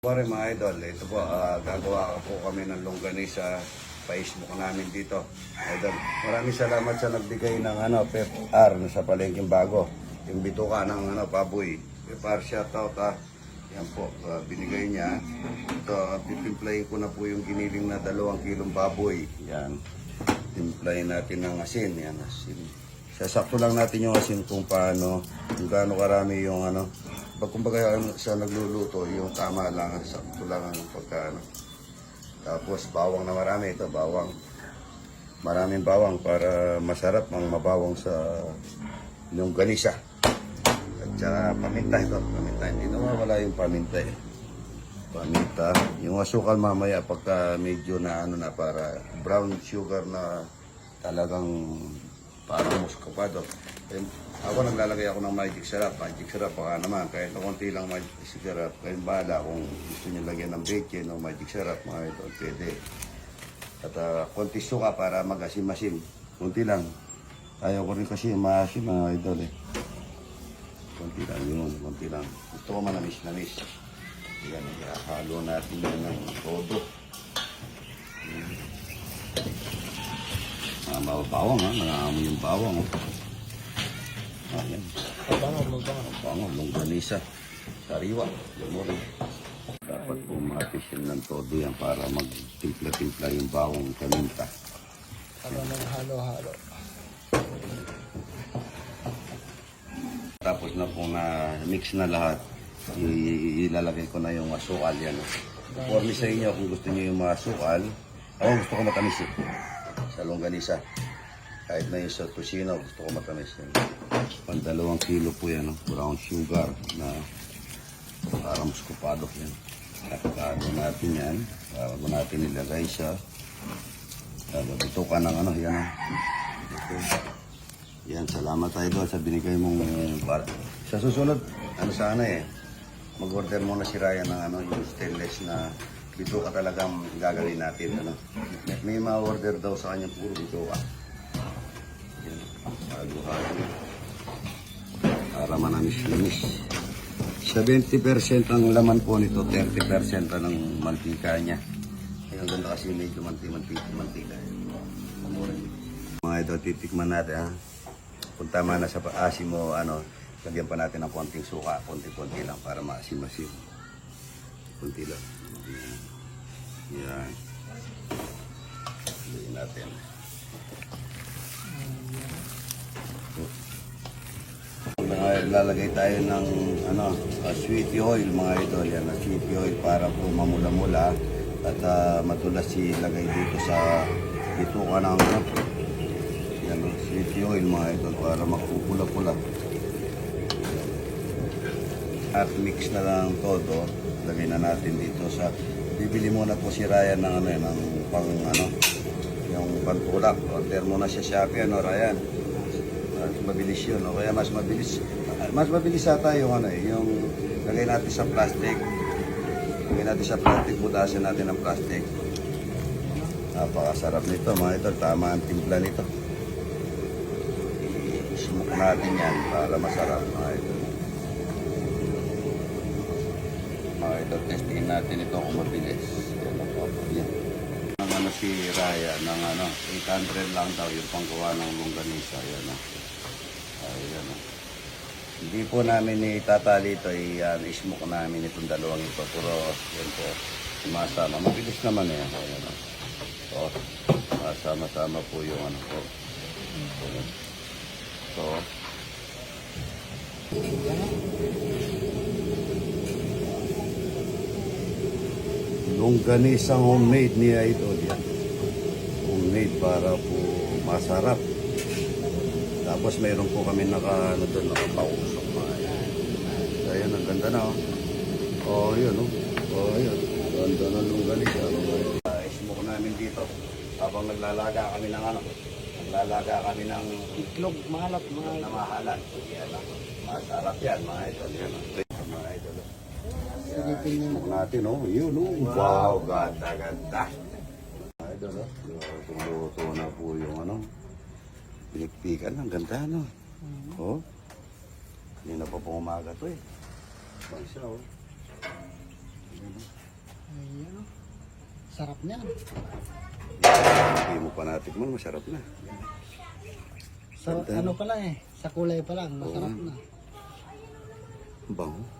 Pare mga idol, ito po, ah, gagawa po kami ng longganisa Facebook namin dito. Idol, maraming salamat sa nagbigay ng ano, Pep R na sa palengking bago. Yung bituka ng ano, baboy. Pep R, shoutout ah. Yan po, ah, binigay niya. Ito, uh, pipimplayin ko na po yung giniling na dalawang kilong baboy. Yan. Timplayin natin ng asin. Yan, asin. Sasakto lang natin yung asin kung paano, kung gaano karami yung ano. Pag kumbaga sa nagluluto, yung tama lang, sakto lang ang pagka ano. Tapos bawang na marami ito, bawang. Maraming bawang para masarap ang mabawang sa yung ganisa. At saka paminta ito, paminta. Hindi nawawala yung paminta eh. Paminta. Yung asukal mamaya pagka medyo na ano na para brown sugar na talagang parang muscovado. Eh, ako naglalagay ako ng magic syrup. Magic syrup baka naman, kahit konti lang magic syrup. Kayo bahala kung gusto niyo lagyan ng bacon o magic syrup, mga ito, pwede. At ah, konti suka para mag-asim-asim. Konti lang. Ayaw ko rin kasi maasim mga idol eh. Konti lang yun, konti lang. Gusto ko manamis-namis. Yan, ihahalo natin yan ng todo. Ah, mga bawang ha, nangangamoy yung bawang. Oh. Ah, yan. Mabango, mabango. Ang bango, longganisa. Sariwa, lumuri. Dapat pumatis yan ng todo yan para magtimpla-timpla yung bawang kaminta. Para maghalo-halo. Tapos na po na mix na lahat, ilalagay ko na yung asukal yan. Formy sa inyo kung gusto niyo yung mga asukal. Ako gusto ko matamis eh. Sa longganisa. Kahit na yung sa tusino, gusto ko matamis yan. Pang dalawang kilo po yan, no? brown sugar na para muscopado yan. Nakakaano natin yan. Bago natin ilagay Tapos ito ka ng ano, yan. Yan, salamat tayo doon sa binigay mong bar. Sa susunod, ano sana eh, mag-order muna si Ryan ng ano, yung stainless na bito ka talagang gagawin natin. Ano. May, may ma-order daw sa kanya puro bito ka. Yan, bago-bago. Para manamis-namis. 70% ang laman po nito, 30% ang mantika niya. Ang ganda kasi medyo manti-mantika. Mga ito, titikman natin ha. Kung tama na sa asim mo, ano, lagyan pa natin ng konting suka, konti-konti lang para maasim-asim. Konti lang. Yan. Lagyan natin. Lalagay tayo ng ano, uh, sweetie oil mga idol. Yan, na sweetie oil para po mamula-mula at ah, matulas ilagay dito sa dito ka ng ano, yan, oh, sweetie oil mga idol para magpupula-pula. At mix na lang todo. Lagay na natin dito sa bibili muna po si Ryan ng ano yan, ng pang ano yung pantulak. Order muna siya Shopee ano Ryan. Mas mabilis yun. O kaya mas mabilis. Mas mabilis ata yung ano eh, yung lagay natin sa plastic. Lagay natin sa plastic, butasin natin ng plastic. Napakasarap nito mga ito. Tama ang timpla nito. I-smoke natin yan para masarap mga ito. Mga ito, testingin natin ito kung mabilis. Yan ako. Yan. Ang ano si Raya ng ano, 800 lang daw yung panggawa ng longganisa. Yan o. Ayan o. Hindi po namin itatali ito, i-ano, smoke namin itong dalawang ito. Puro, yan po, masama. Mabilis naman eh. Ayan o. So, masama-sama po yung ano po. So, longganisang homemade ni Idol yan. Homemade para po masarap. Tapos mayroon po kami naka, ano doon, nakapausok yan. So, ayan, ang ganda na oh. Oh, yun oh. Oh, yun. Ganda ng longganisa. Uh, smoke namin dito. Habang naglalaga kami ng ano, naglalaga kami ng Itlog, mahalat, na mahalat. mahalan. Yan oh. Masarap yan mga idol. Yan oh. Mga idol. Silipin niyo. Natin, oh. Yun, oh. Wow, ganda, ganda. Idol, oh. Tumuto na po yung ano. Pinikpikan. Ang ganda, no? Mm-hmm. Oh. Hindi na pa po umaga to, eh. Pag siya, oh. oh. Ayan, oh. Sarap niya. Hindi mo pa natikman, masarap na. Sa, ano pala eh, sa kulay pa lang, masarap oh. na. Bango.